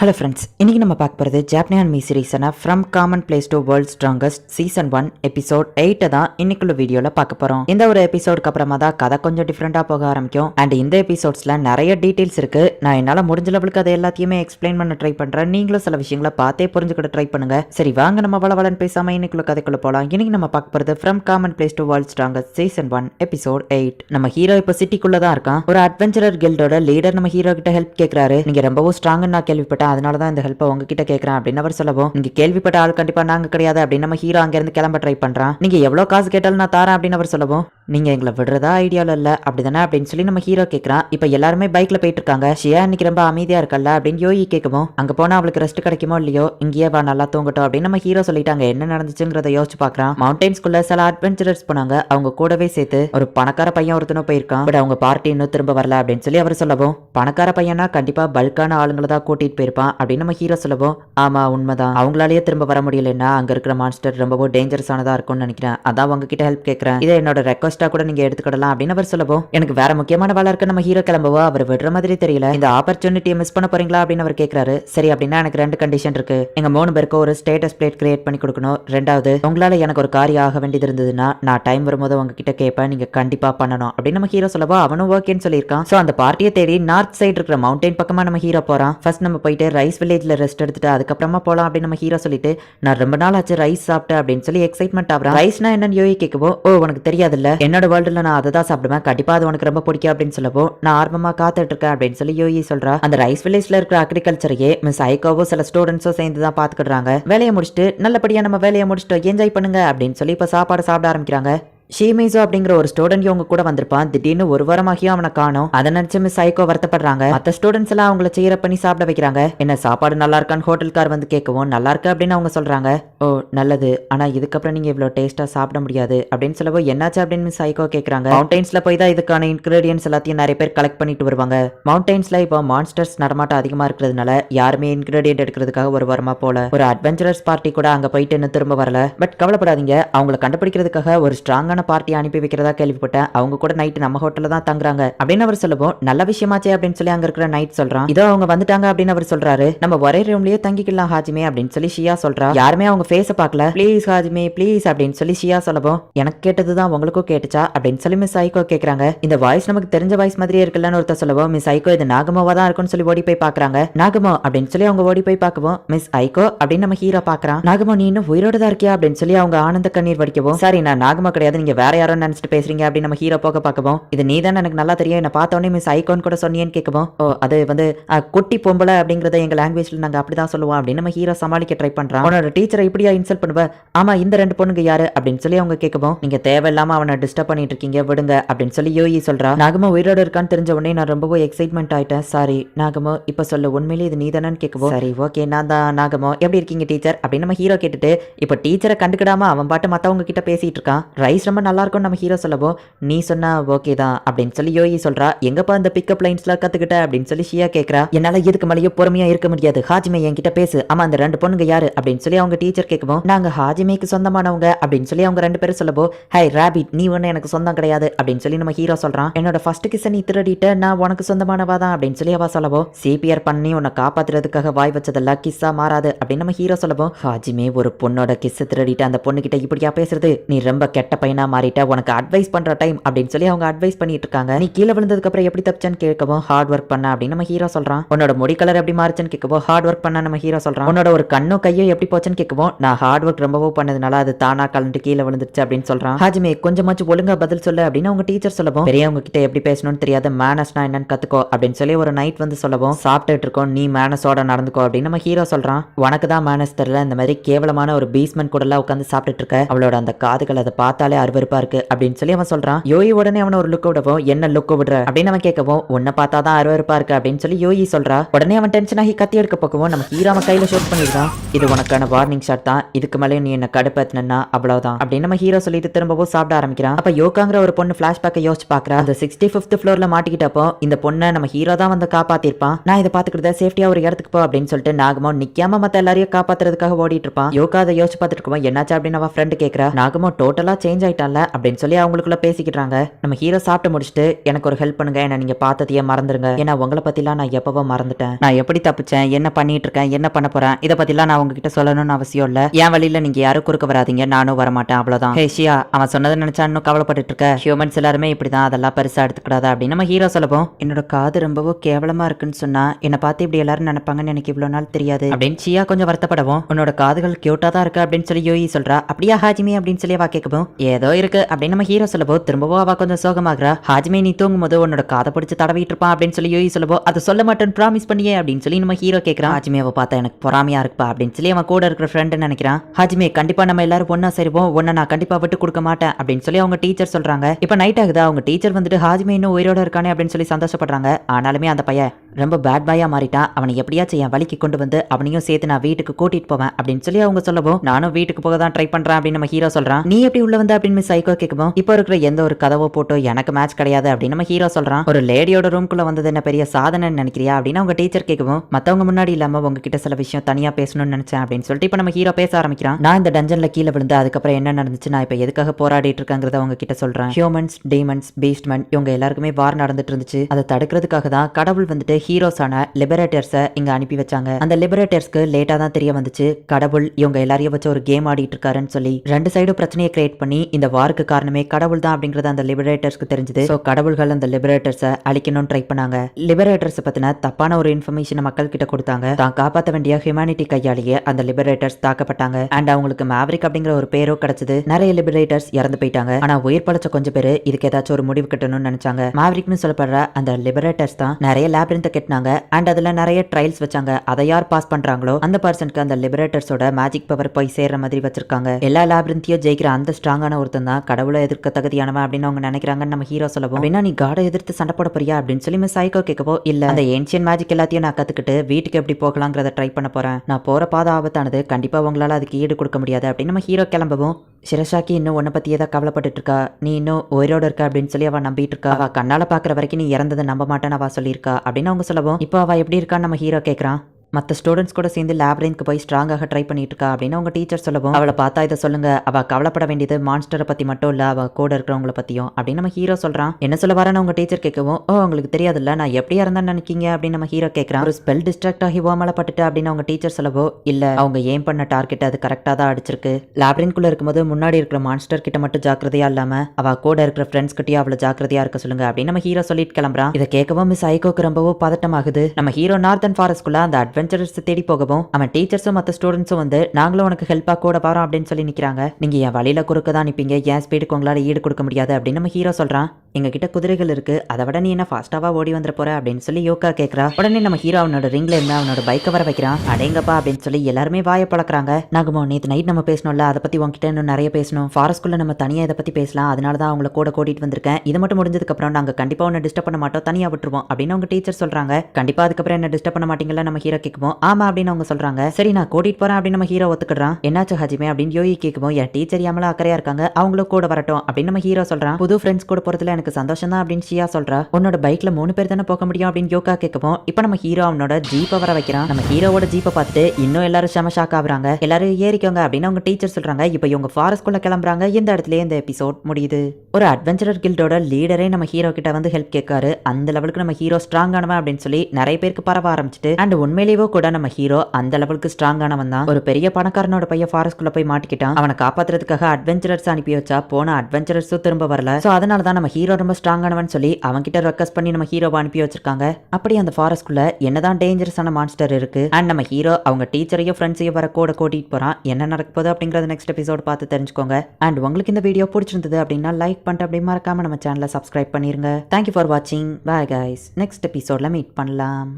Hello friends இன்றைக்கி நம்ம பார்க்க போகிறது ஜாப்னியான் மீ சீரீஸனை from common place to world strongest season one episode எயிட்டை தான் இன்னைக்குள்ள வீடியோவில் பார்க்க போகிறோம் இந்த ஒரு எபிசோடுக்கு அப்புறமா தான் கதை கொஞ்சம் டிஃப்ரெண்ட்டாக போக ஆரம்பிக்கும். அண்ட் இந்த எபிசோட்ஸில் நிறைய டீட்டெயில்ஸ் இருக்குது நான் என்னால் முடிஞ்ச லெவலுக்கு அதை எல்லாத்தையுமே எக்ஸ்பிளைன் பண்ண ட்ரை பண்ணுறேன் நீங்களும் சில விஷயங்களை பார்த்தே புரிஞ்சுக்கிட்டு ட்ரை பண்ணுங்க. சரி வாங்க நம்ம வளவலன்னு பேசாமல் இன்னைக்குள்ள கதைக்குள்ள போகலாம் இன்னைக்கு நம்ம பார்க்க போகிறது from common place to world strongest season one episode eight நம்ம ஹீரோ இப்போ சிட்டிக்குள்ளே தான் இருக்கான். ஒரு அட்வென்ச்சரர் கில்டோட லீடர் நம்ம ஹீரோ கிட்ட ஹெல்ப் கேட்குறாரு நீங்கள் ரொம்பவும் ஸ்ட்ராங்குன்னு நான் கேள்விப்பட்டேன். அதனால தான் இந்த ஹெல்ப்பை உங்ககிட்ட கேட்குறேன் அப்படின்னு அவர் சொல்லவும் நீங்க கேள்விப்பட்ட ஆள் கண்டிப்பா நாங்க கிடையாது அப்படின்னு நம்ம ஹீரோ அங்கிருந்து கிளம்ப ட்ரை பண்றான். நீங்க எவ்வளவு காசு கேட்டாலும் நான் தாரேன் அப்படின்னு அவர் சொல்லவும் நீங்க எங்களை விடுறதா ஐடியாவில் இல்ல அப்படிதானே? அப்படின்னு சொல்லி நம்ம ஹீரோ கேட்கறான் இப்போ எல்லாருமே பைக்ல போயிட்டு இருக்காங்க. ஷியா இன்னைக்கு ரொம்ப அமைதியா இருக்கல்ல அப்படின்னு யோகி கேட்கவும் அங்க போனா அவளுக்கு ரெஸ்ட் கிடைக்குமோ இல்லையோ? இங்கேயே வா நல்லா தூங்கட்டும் அப்படின்னு நம்ம ஹீரோ சொல்லிட்டாங்க. என்ன நடந்துச்சுங்கிறத யோசிச்சு பார்க்குறான் மவுண்டன்ஸ்குள்ள சில அட்வென்ச்சரர்ஸ் போனாங்க. அவங்க கூடவே சேர்த்து ஒரு பணக்கார பையன் ஒருத்தனும் போயிருக்கான். பட் அவங்க பார்ட்டி இன்னும் திரும்ப வரல அப்படின்னு சொல்லி அவர் சொல்லவும் பணக்கார பையனா கண்டிப்பா பல்கான ஆளுங்களை தான் கூட்டிட்டு போயிருப்பான் அப்படின்னு நம்ம ஹீரோ சொல்லவும் ஆமா உண்மைதான். அவங்களாலேயே திரும்ப வர முடியலன்னா அங்க இருக்கிற மான்ஸ்டர் ரொம்பவும் டேஞ்சரஸானதா இருக்கும்னு நினைக்கிறேன். அதான் உங்ககிட்ட ஹெல்ப் கேட்கறேன் இதை என்னோட ரெக்வஸ்டா கூட நீங்க எடுத்துக்கிடலாம் அப்படின்னு அவர் சொல்லவும் எனக்கு வேற முக்கியமான வேலை இருக்கு. நம்ம ஹீரோ கிளம்பவோ? அவர் விடுற மாதிரி தெரியல. இந்த ஆப்பர்ச்சுனிட்டியை மிஸ் பண்ண போறீங்களா? அப்படின்னு அவர் கேட்கறாரு சரி அப்படின்னா எனக்கு ரெண்டு கண்டிஷன் இருக்கு. எங்க மூணு பேருக்கு ஒரு ஸ்டேட்டஸ் பிளேட் கிரியேட் பண்ணி கொடுக்கணும். ரெண்டாவது உங்களால எனக்கு ஒரு காரியம் ஆக வேண்டியது இருந்ததுன்னா நான் டைம் வரும்போது உங்ககிட்ட கேட்பேன் நீங்க கண்டிப்பா பண்ணணும். அப்படின்னு நம்ம ஹீரோ சொல்லவோ அவனும் ஓகேன்னு சொல்லியிருக்கான். சோ அந்த பார்ட்டியை தேடி நார்த் சைடு இருக்கிற மவுண்டைன் பக்கமா நம்ம ஹீரோ போறான். ஃபர்ஸ்ட் நம்ம போயிட்டு ரைஸ் வில்லேஜில் ரெஸ்ட் எடுத்துட்டு அதுக்கப்புறமா போகலாம் அப்படின்னு நம்ம ஹீரோ சொல்லிட்டு நான் ரொம்ப நாள் ஆச்சு ரைஸ் சாப்பிட்டேன் அப்படின்னு சொல்லி எக்ஸைட்மெண்ட் ஆகுறான். ரைஸ்னா என்னன்னு யோகி கேட்கவோ ஓ உனக்கு தெரியாதுல்ல. என்னோட வேர்ல்டில் நான் அதை தான் சாப்பிடுவேன். கண்டிப்பாக அது உனக்கு ரொம்ப பிடிக்கும் அப்படின்னு சொல்லவோ நான் ஆர்வமாக காத்துட்டு இருக்கேன் அப்படின்னு சொல்லி யோகி சொல்றா. அந்த ரைஸ் வில்லேஜில் இருக்கிற அக்ரிகல்ச்சரையே மிஸ் ஐகோவோ சில ஸ்டூடெண்ட்ஸோ சேர்ந்து தான் பார்த்துக்கிடுறாங்க வேலையை முடிச்சுட்டு நல்லபடியாக நம்ம வேலையை முடிச்சுட்டு என்ஜாய் பண்ணுங்க அப்படின்னு சொல்லி இப்போ சாப்பாடு சாப்பிட ஆரம்பிக்கிறாங்க. ஷீமைசோ அப்படிங்கிற ஒரு ஸ்டூடெண்ட் இவங்க கூட வந்திருப்பான். திடீர்னு ஒரு வாரமாகியும் அவனை காணும். அதை நினைச்சு மிஸ் சைக்கோ வருத்தப்படுறாங்க. மற்ற ஸ்டூடெண்ட்ஸ் எல்லாம் அவங்கள சீர பண்ணி சாப்பிட வைக்கிறாங்க. என்ன சாப்பாடு நல்லா இருக்கான்னு ஹோட்டல்கார் வந்து கேட்கவும் நல்லா இருக்கு அப்படின்னு அவங்க சொல்றாங்க. ஓ நல்லது. ஆனா இதுக்கப்புறம் நீங்க இவ்வளவு டேஸ்டா சாப்பிட முடியாது அப்படின்னு சொல்லவோ என்னாச்சு அப்படின்னு மிஸ் சைக்கோ கேட்கறாங்க. மவுண்டைன்ஸ்ல போய் தான் இதுக்கான இன்கிரீடியன்ஸ் எல்லாத்தையும் நிறைய பேர் கலெக்ட் பண்ணிட்டு வருவாங்க. மவுண்டைன்ஸ்ல இப்போ மான்ஸ்டர்ஸ் நடமாட்டம் அதிகமா இருக்கிறதுனால யாருமே இன்கிரீடியன்ட் எடுக்கிறதுக்காக ஒரு வாரமா போல. ஒரு அட்வென்ச்சரஸ் பார்ட்டி கூட அங்க போயிட்டு இன்னும் திரும்ப வரல. பட் கவலைப்படாதீங்க. அவங்கள கண்டுபிடிக்கிறதுக்காக ஒரு ஸ்ட்ராங்கான பார்ட்டி அனுப்பி வைக்கிறதா கேள்விப்பட்டேன். அவங்க கூட நைட் நம்ம ஹோட்டல்ல தான் தங்குறாங்க. அப்படின்னு அவர் சொல்லவும் நல்ல விஷயமாச்சே அப்படின்னு சொல்லி அங்க இருக்கிற நைட் சொல்றான். இதோ அவங்க வந்துட்டாங்க அப்படின்னு அவர் சொல்றாரு. நம்ம ஒரே ரூம்லயே தங்கிக்கலாம் ஹாஜிமே அப்படின்னு சொல்லி ஷியா சொல்றா. யாருமே அவங்க ஃபேஸ பார்க்கல. ப்ளீஸ் ஹாஜிமே ப்ளீஸ் அப்படின்னு சொல்லி ஷியா சொல்லவும் எனக்கு கேட்டதுதான் உங்களுக்கும் கேட்டுச்சா அப்படின்னு சொல்லி மிஸ் ஐகோ கேக்குறாங்க. இந்த வாய்ஸ் நமக்கு தெரிஞ்ச வாய்ஸ் மாதிரியே இருக்குல்லன்னு ஒருத்தர் சொல்லவும் மிஸ் ஐகோ இது நாகமோவா தான் இருக்கும்னு சொல்லி ஓடி போய் பாக்குறாங்க நாகமோ அப்படின்னு சொல்லி அவங்க ஓடி போய் பாக்குவோம் மிஸ் ஐகோ அப்படின்னு நம்ம ஹீரோ பாக்குறான். நாகமோ நீ இன்னும் உயிரோட தான் இருக்கியா? அப்படின்னு சொல்லி அவங்க ஆனந்த கண்ணீர் வடிக்கவும் சாரி நான் நாகமோ கிடையாது நீங்க வேற யாரோ நினச்சிட்டு பேசுறீங்க அப்படின்னு நம்ம ஹீரோ போக பார்க்கவும் இது நீ தான் எனக்கு நல்லா தெரியும். என்ன பார்த்தோன்னே மிஸ் ஐகோன் கூட சொன்னியேன்னு கேட்கவும் ஓ அது வந்து குட்டி பொம்பளை அப்படிங்கறத லாங்குவேஜில் நாங்கள் நாங்க அப்படிதான் சொல்லுவோம் அப்படின்னு நம்ம ஹீரோ சமாளிக்க ட்ரை பண்றான். அவனோட டீச்சரை இப்படியா இன்சல்ட் பண்ணுவ? ஆமா இந்த ரெண்டு பொண்ணுங்க யாரு? அப்படின்னு சொல்லி அவங்க கேட்கவும் நீங்க தேவையில்லாம அவனை டிஸ்டர்ப் பண்ணிட்டு இருக்கீங்க விடுங்க அப்படின்னு சொல்லி யோகி சொல்றா. நாகமோ உயிரோட இருக்கான்னு தெரிஞ்ச உடனே நான் ரொம்பவும் எக்ஸைட்மெண்ட் ஆயிட்டேன். சாரி நாகமோ இப்ப சொல்லு உண்மையிலே இது நீ கேட்கவும் சரி ஓகே நான் தான் நாகமோ. எப்படி இருக்கீங்க டீச்சர் அப்படின்னு நம்ம ஹீரோ கேட்டுட்டு இப்போ டீச்சரை கண்டுக்கிடாம அவன் பாட்டு மத்தவங்க கிட்ட பேசிட்டு இருக்கான். ரைஸ் ரொம்ப நல்லா இருக்கும் நம்ம ஹீரோ சொல்லவோ நீ சொன்னா ஓகே தான் அப்படின்னு சொல்லி யோகி சொல்றா. எங்கப்பா இந்த பிக்கப் லைன்ஸ்லாம் கத்துக்கிட்ட? அப்படின்னு சொல்லி ஷியா கேக்குறா. என்னால் எதுக்கு மேலேயே பொறுமையா இருக்க முடியாது. ஹாஜிமே என்கிட்ட பேசு. ஆமா அந்த ரெண்டு பொண்ணுங்க யாரு? அப்படின்னு சொல்லி அவங்க டீச்சர் கேட்கவும் நாங்க ஹாஜிமேக்கு சொந்தமானவங்க அப்படின்னு சொல்லி அவங்க ரெண்டு பேரும் சொல்லவோ ஹை ராபிட் நீ ஒண்ணு எனக்கு சொந்தம் கிடையாது அப்படின்னு சொல்லி நம்ம ஹீரோ சொல்றான் என்னோட ஃபர்ஸ்ட் கிஸ் நீ திருடிட்ட நான் உனக்கு சொந்தமானவா தான் அப்படின்னு சொல்லி அவ சொல்லவோ சிபிஆர் பண்ணி உன்னை காப்பாத்துறதுக்காக வாய் வச்சதெல்லாம் கிஸ்ஸா மாறாது அப்படின்னு நம்ம ஹீரோ சொல்லவோ ஹாஜிமே ஒரு பொண்ணோட கிஸ்ஸை திருடிட்டு அந்த பொண்ணு கிட்ட இப்படியா பேசுறது? நீ ரொம்ப கெட்ட பையனா மாறிட்ட உனக்கு அட்வைஸ் பண்ற டைம் அப்படின்னு சொல்லி அவங்க அட்வைஸ் பண்ணிட்டு இருக்காங்க. நீ கீழே விழுந்ததுக்கு அப்புறம் எப்படி தப்பிச்சான்னு கேட்கவும் ஹார்ட் ஒர்க் பண்ண அப்படின்னு நம்ம ஹீரோ சொல்றான். உன்னோட முடி கலர் எப்படி மாறுச்சுன்னு கேட்கவும் ஹார்ட் ஒர்க் பண்ண நம்ம ஹீரோ சொல்றான். உன்னோட ஒரு கண்ணும் கையோ எப்படி போச்சுன்னு கேட்கவும் நான் ஹார்ட் ஒர்க் ரொம்பவும் பண்ணதுனால அது தானா கலந்து கீழே விழுந்துருச்சு அப்படின்னு சொல்றான். ஹாஜிமே கொஞ்சமாச்சும் ஒழுங்கா பதில் சொல்லு அப்படின்னு அவங்க டீச்சர் சொல்லவும் பெரியவங்க கிட்ட எப்படி பேசணும்னு தெரியாத மேனஸ்னா என்னன்னு கத்துக்கோ அப்படின்னு சொல்லி ஒரு நைட் வந்து சொல்லவும் சாப்பிட்டுட்டு இருக்கோம் நீ மேனஸோட நடந்துக்கோ அப்படின்னு நம்ம ஹீரோ சொல்கிறான் உனக்கு தான் மேனஸ் தெரியல இந்த மாதிரி கேவலமான ஒரு பீஸ்மெண்ட் கூடலாம் உட்காந்து சாப்பிட்டுட்டு இருக்க. அவளோட அந்த காதுகள் அதை பார்த்தாலே அருவருப்பா இருக்கு அப்படின்னு சொல்லி அவன் சொல்றான். யோயி உடனே அவனை ஒரு லுக் விடவும் என்ன லுக் விடுற? அப்படின்னு அவன் கேட்கவும் உன்னை பார்த்தா தான் அருவருப்பா இருக்கு. அப்படின்னு சொல்லி யோயி சொல்றா. உடனே அவன் டென்ஷன் ஆகி கத்தி எடுக்க போக்கவும் நம்ம ஹீரோ அவன் கையில ஷூட் பண்ணிருக்கான் இது உனக்கான வார்னிங் ஷாட் தான். இதுக்கு மேலே நீ என்ன கடுப்பேத்தினா அவ்வளவுதான். அப்படின்னு நம்ம ஹீரோ சொல்லிட்டு திரும்பவும் சாப்பிட ஆரம்பிக்கிறான். அப்ப யோகாங்கிற ஒரு பொண்ணு பிளாஷ்பேக்கை யோசிச்சு பாக்குறா. அந்த சிக்ஸ்டி ஃபிஃப்த் ஃப்ளோர்ல மாட்டிக்கிட்டப்போ இந்த பொண்ணை நம்ம ஹீரோ தான் வந்து காப்பாத்திருப்பான். நான் இதை பாத்துக்கிட்ட சேஃப்டியா ஒரு இடத்துக்கு போ. அப்படின்னு சொல்லிட்டு நாகமோ நிக்காம மத்த எல்லாரையும் காப்பாத்துறதுக்காக ஓடிட்டு இருப்பான். யோகா அதை யோசிச்சு பார்த்துட்டு இருக்கோம் என்னாச்சு? அப்படின்னு அவன் ஃப்ரெண்டு கேக்குறா. நாகமோ டோட்டலா சேஞ்ச் ஆயிட்டு. ஆயிட்டால அப்படின்னு சொல்லி அவங்களுக்குள்ள பேசிக்கிட்டாங்க. நம்ம ஹீரோ சாப்பிட்டு முடிச்சுட்டு எனக்கு ஒரு ஹெல்ப் பண்ணுங்க. என்ன நீங்க பார்த்ததையே மறந்துருங்க. ஏன்னா உங்களை பத்திலாம் நான் எப்பவோ மறந்துட்டேன். நான் எப்படி தப்பிச்சேன்? என்ன பண்ணிட்டு இருக்கேன் என்ன பண்ண போறேன்? இதை பத்திலாம் நான் உங்ககிட்ட சொல்லணும்னு அவசியம் இல்ல. என் வழியில நீங்க யாரும் குறுக்க வராதீங்க. நானும் வரமாட்டேன். அவ்வளவுதான். ஹேஷியா அவன் சொன்னதை நினைச்சா இன்னும் கவலைப்பட்டுட்டு இருக்க ஹியூமன்ஸ் எல்லாருமே இப்படிதான். அதெல்லாம் பெருசா எடுத்துக்கூடாது அப்படின்னு நம்ம ஹீரோ சொல்லவும் என்னோட காது ரொம்பவும் கேவலமா இருக்குன்னு சொன்னா என்னை பார்த்து இப்படி எல்லாரும் நினைப்பாங்கன்னு எனக்கு இவ்வளவு நாள் தெரியாது. அப்படின்னு ஷியா கொஞ்சம் வருத்தப்படவும் உன்னோட காதுகள் கியூட்டா தான் இருக்கு அப்படின்னு சொல்லி யோகி சொல்றா. அப்படியா ஹாஜிமி? அப்படின்னு சொல்லி வா கேட்கவும் ஏதோ இருக்கு அப்படின்னு நம்ம ஹீரோ சொல்லபோ திரும்பவும் அவ கொஞ்சம் சோகமாகறா. ஹாஜ்மே நீ தூங்கும் போது உன்னோட காதை பிடிச்சி தடவிட்டு இருப்பான் அப்படின்னு சொல்லி யோகி சொல்லபோ அதை சொல்ல மாட்டேன் ப்ராமிஸ் பண்ணியே அப்படின்னு சொல்லி நம்ம ஹீரோ கேட்கறான் ஹாஜிமி அவ பார்த்தா எனக்கு பொறாமையா இருக்குப்பா அப்படின்னு சொல்லி அவன் கூட இருக்கிற ஃப்ரெண்டு நினைக்கிறான். ஹாஜ்மே கண்டிப்பா நம்ம எல்லாரும் ஒன்னா சேருவோம். ஒன்ன நான் கண்டிப்பா விட்டு கொடுக்க மாட்டேன் அப்படின்னு சொல்லி அவங்க டீச்சர் சொல்றாங்க. இப்ப நைட் ஆகுதா. அவங்க டீச்சர் வந்துட்டு ஹாஜ்மே இன்னும் உயிரோட இருக்கானே அப்படின்னு சொல்லி சந்தோஷப்படுறாங்க. ஆனாலுமே அந்த பையன் ரொம்ப பேட் பாயா மாறிட்டான். அவனை எப்படியாச்சும் என் வழிக்கு கொண்டு வந்து அவனையும் சேர்த்து நான் வீட்டுக்கு கூட்டிட்டு போவேன் அப்படின்னு சொல்லி அவங்க சொல்லவும் நானும் வீட்டுக்கு போக தான் ட்ரை பண்றேன் அப்படின்னு நம்ம ஹீரோ சொல்றான். நீ எப்படி உள்ள வந்த? அப்படின்னு சைக்கோ கேட்கவும் இப்போ இருக்கிற எந்த ஒரு கதவோ போட்டோ எனக்கு மேட்ச் கிடையாது அப்படின்னு நம்ம ஹீரோ சொல்றான். ஒரு லேடியோட ரூம்குள்ள வந்தது என்ன பெரிய சாதனைன்னு நினைக்கிறியா அப்படின்னு அவங்க டீச்சர் கேட்கவும் மத்தவங்க முன்னாடி இல்லாம உங்ககிட்ட சில விஷயம் தனியா பேசணும்னு நினைச்சேன் அப்படின்னு சொல்லிட்டு இப்போ நம்ம ஹீரோ பேச ஆரம்பிக்கிறான். நான் இந்த டஞ்சன்ல கீழே விழுந்து அதுக்கப்புறம் என்ன நடந்துச்சு நான் இப்போ எதுக்காக போராடிட்டு இருக்காங்கிறத அவங்க கிட்ட சொல்றேன். ஹியூமன்ஸ் டீமன்ஸ் பீஸ்ட்மன் இவங்க எல்லாருக்குமே வார் நடந்துட்டு இருந்துச்சு. அதை தடுக்கிறதுக்காக தான் கடவுள் வந்துட்டு ஹீரோஸான லிபரேட்டர்ஸை இங்க அனுப்பி வச்சாங்க. அந்த லிபரேட்டர்ஸ்க்கு லேட்டா தான் தெரிய வந்துச்சு. கடவுள் இவங்க எல்லாரையும் வச்சு ஒரு கேம் ஆடிட்டு இருக்காருன்னு சொல்லி ரெண்டு சைடும் பிரச்சனையை கிரியேட் பண்ணி இந்த வாருக்கு காரணமே கடவுள் தான் அப்படிங்கறது அந்த லிபரேட்டர்ஸ்க்கு தெரிஞ்சது. ஸோ கடவுள்கள் அந்த லிபரேட்டர்ஸை அழிக்கணும்னு ட்ரை பண்ணாங்க. லிபரேட்டர்ஸ் பத்தின தப்பான ஒரு இன்ஃபர்மேஷனை மக்கள் கிட்ட கொடுத்தாங்க. தான் காப்பாற்ற வேண்டிய ஹியூமானிட்டி கையாலேயே அந்த லிபரேட்டர்ஸ் தாக்கப்பட்டாங்க. அண்ட் அவங்களுக்கு மேவரிக் அப்படிங்கிற ஒரு பேரோ கிடைச்சது. நிறைய லிபரேட்டர்ஸ் இறந்து போயிட்டாங்க. ஆனா உயிர் பழச்ச கொஞ்சம் பேர் இதுக்கு ஏதாச்சும் ஒரு முடிவு கட்டணும்னு நினைச்சாங்க. மேவரிக்னு சொல்லப்படுற அந்த லிபரேட்டர்ஸ் தான் நிறைய லேப்ரிந்த கட்டினாங்க. அண்ட் அதுல நிறைய ட்ரையல்ஸ் வச்சாங்க. அதை யார் பாஸ் பண்றாங்களோ அந்த பர்சனுக்கு அந்த லிபரேட்டர்ஸோட மேஜிக் பவர் போய் சேர்ற மாதிரி வச்சிருக்காங்க. எல்லா லேப்ரிந்தையும் ஜெயிக்கிற அந்த ஸ்ட்ராங்கான ஒருத்தர் மட்டும்தான் கடவுளை எதிர்க்க தகுதியானவன் அப்படின்னு அவங்க நினைக்கிறாங்கன்னு நம்ம ஹீரோ சொல்லவும் அப்படின்னா நீ காடை எதிர்த்து சண்டை போட போறியா அப்படின்னு சொல்லி மிஸ் சைக்கோ கேட்கவோ இல்ல. அந்த ஏன்ஷியன் மேஜிக் எல்லாத்தையும் நான் கத்துக்கிட்டு வீட்டுக்கு எப்படி போகலாங்கிறத ட்ரை பண்ண போறேன். நான் போற பாதை ஆபத்தானது கண்டிப்பா உங்களால அதுக்கு ஈடு கொடுக்க முடியாது அப்படின்னு நம்ம ஹீரோ கிளம்பவும் சிரஷாக்கி இன்னும் உன்னை பத்தி தான் கவலைப்பட்டுட்டு இருக்கா நீ இன்னும் உயிரோட இருக்க? அப்படின்னு சொல்லி அவ நம்பிட்டு இருக்கா அவ கண்ணால பாக்குற வரைக்கும் நீ இறந்ததை நம்ப மாட்டேன்னு அவ சொல்லியிருக்கா அப்படின்னு அவங்க சொல்லவும் இப்போ அவ எப்படி இருக்கான்னு நம்ம ஹீரோ கேட்கறான் மற்ற ஸ்டூடெண்ட்ஸ் கூட சேர்ந்து லேப்ரேங்க்கு போய் ஸ்ட்ராங்காக ட்ரை பண்ணிட்டு இருக்கா அப்படின்னு அவங்க டீச்சர் சொல்லவும். அவளை பார்த்தா இதை சொல்லுங்க. அவ கவலைப்பட வேண்டியது மான்ஸ்டரை பத்தி மட்டும் இல்ல அவ கூட இருக்கிறவங்கள பத்தியும் அப்படின்னு நம்ம ஹீரோ சொல்றான். என்ன சொல்ல வரேன்னு உங்க டீச்சர் கேட்கவும் ஓ உங்களுக்கு தெரியாதுல்ல நான் எப்படி இருந்தான்னு நினைக்கீங்க? அப்படின்னு நம்ம ஹீரோ கேட்கறான். ஒரு ஸ்பெல் டிஸ்ட்ராக்ட் ஆகி ஓமலை பட்டுட்டு அப்படின்னு அவங்க டீச்சர் சொல்லவோ இல்ல அவங்க ஏம் பண்ண டார்கெட் அது கரெக்டாக தான் அடிச்சிருக்கு. லேப்ரேன்குள்ள இருக்கும்போது முன்னாடி இருக்கிற மான்ஸ்டர் கிட்ட மட்டும் ஜாக்கிரதையா இல்லாம அவ கூட இருக்கிற ஃப்ரெண்ட்ஸ் கிட்டயும் அவளை ஜாக்கிரதையா இருக்க சொல்லுங்க அப்படின்னு நம்ம ஹீரோ சொல்லிட்டு கிளம்புறான். இதை கேட்கவும் மிஸ் ஐகோக்கு ரொம்பவும் பதட்டமாகுது. நம்ம ஹீரோ நார்த்தன் ஃபாரஸ்ட்குள்ள அந்த அட்வென்ச்சரஸ் தேடி போகவும் அவன் டீச்சர்ஸும் மற்ற ஸ்டூடெண்ட்ஸும் வந்து நாங்களும் உனக்கு ஹெல்ப்பாக கூட வரோம் அப்படின்னு சொல்லி நிற்கிறாங்க நீங்கள் என் வழியில் குறுக்க தான் நிற்பீங்க என் ஸ்பீடுக்கு உங்களால் ஈடு கொடுக்க முடியாது அப்படின்னு நம்ம ஹீரோ சொல்கிறான் எங்ககிட்ட குதிரைகள் இருக்கு. அதை விட நீ என்ன ஃபாஸ்ட்டாவா ஓடி வந்துட போற? அப்படின்னு சொல்லி யோகா கேட்கறா உடனே நம்ம ஹீரோ அவனோட ரிங்ல இருந்து அவனோட பைக்கை வர வைக்கிறான். அடேங்கப்பா அப்படின்னு சொல்லி எல்லாருமே வாயை பழக்கிறாங்க நாகமோ நேற்று நைட் நம்ம பேசணும்ல அதை பத்தி உங்ககிட்ட இன்னும் நிறைய பேசணும். ஃபாரஸ்ட்குள்ள நம்ம தனியா இதை பத்தி பேசலாம். அதனால தான் அவங்கள கூட கூட்டிட்டு வந்திருக்கேன். இது மட்டும் முடிஞ்சதுக்கு அப்புறம் நாங்க கண்டிப்பா உன்னை டிஸ்டர்ப் பண்ண மாட்டோம். தனியா விட்டுருவோம் அப்படின்னு அவங்க டீச்சர் சொல்றாங்க. கண்டிப்பா அதுக்கப்புறம் என்ன டிஸ்டர்ப் பண்ண மாட்டீங்களா நம்ம ஹீரோ கேட்குவோம் ஆமா அப்படின்னு அவங்க சொல்றாங்க. சரி நான் கூட்டிட்டு போறேன் அப்படின்னு நம்ம ஹீரோ ஒத்துக்கிறான் என்னாச்சு ஹஜிமே அப்படின்னு யோகி கேட்குவோம் என் டீச்சர் யாமல அக்கறையா இருக்காங்க? அவங்களும் கூட வரட்டும் அப்படின்னு நம்ம ஹீரோ சொல்றான். புது ஃப்ரெண்ட்ஸ் கூட போறதுல எனக்கு சந்தோஷம் தான் அப்படின்னு ஷியா சொல்றா. உன்னோட பைக்ல மூணு பேர் தானே போக முடியும் அப்படின்னு யோகா கேட்கவும் இப்போ நம்ம ஹீரோ அவனோட ஜீப்பை வர வைக்கிறான். நம்ம ஹீரோவோட ஜீப்பை பார்த்துட்டு இன்னும் எல்லாரும் செம ஷாக் ஆகுறாங்க. எல்லாரும் ஏறிக்கோங்க அப்படின்னு அவங்க டீச்சர் சொல்றாங்க. இப்போ இவங்க ஃபாரஸ்ட்குள்ள கிளம்புறாங்க. இந்த இடத்துல இந்த எபிசோட் முடியுது. ஒரு அட்வென்ச்சரர் கில்டோட லீடரே நம்ம ஹீரோ கிட்ட வந்து ஹெல்ப் கேட்காரு. அந்த லெவலுக்கு நம்ம ஹீரோ ஸ்ட்ராங் ஆனவன் அப்படின்னு சொல்லி நிறைய பேருக்கு பரவ ஆரம்பிச்சிட்டு அண்ட் உண்மையிலேயே கூட நம்ம ஹீரோ அந்த லெவலுக்கு ஸ்ட்ராங் ஆனவன் தான். ஒரு பெரிய பணக்காரனோட பையன் ஃபாரஸ்ட்குள்ள போய் மாட்டிக்கிட்டான். அவனை காப்பாத்துறதுக்காக அட்வென்ச்சரர்ஸ் அனுப்பி வச்சா போன அட்வென்ச்சரர்ஸும் திரும்ப வரல. சோ அதனால தான் நம்ம ஹீரோ ஹீரோ ரொம்ப ஸ்ட்ராங்கானவன் சொல்லி அவன் கிட்ட ரெக்வஸ்ட் பண்ணி நம்ம ஹீரோவை அனுப்பி வச்சிருக்காங்க. அப்படி அந்த ஃபாரஸ்ட்குள்ள என்னதான் டேஞ்சரஸான மான்ஸ்டர் இருக்கு. அண்ட் நம்ம ஹீரோ அவங்க டீச்சரையும் ஃப்ரெண்ட்ஸையும் வர கூட கூட்டிட்டு போறான். என்ன நடக்க போகுது அப்படிங்கறத நெக்ஸ்ட் எபிசோட் பார்த்து தெரிஞ்சுக்கோங்க. அண்ட் உங்களுக்கு இந்த வீடியோ பிடிச்சிருந்தது அப்படின்னா லைக் பண்ணிட்டு அப்படி மறக்காம நம்ம சேனலை சப்ஸ்கிரைப் பண்ணிருங்க. தேங்க்யூ ஃபார் வாட்சிங் பாய் கைஸ் நெக்ஸ்ட் எபிசோட்ல மீட் பண்ணலாம்.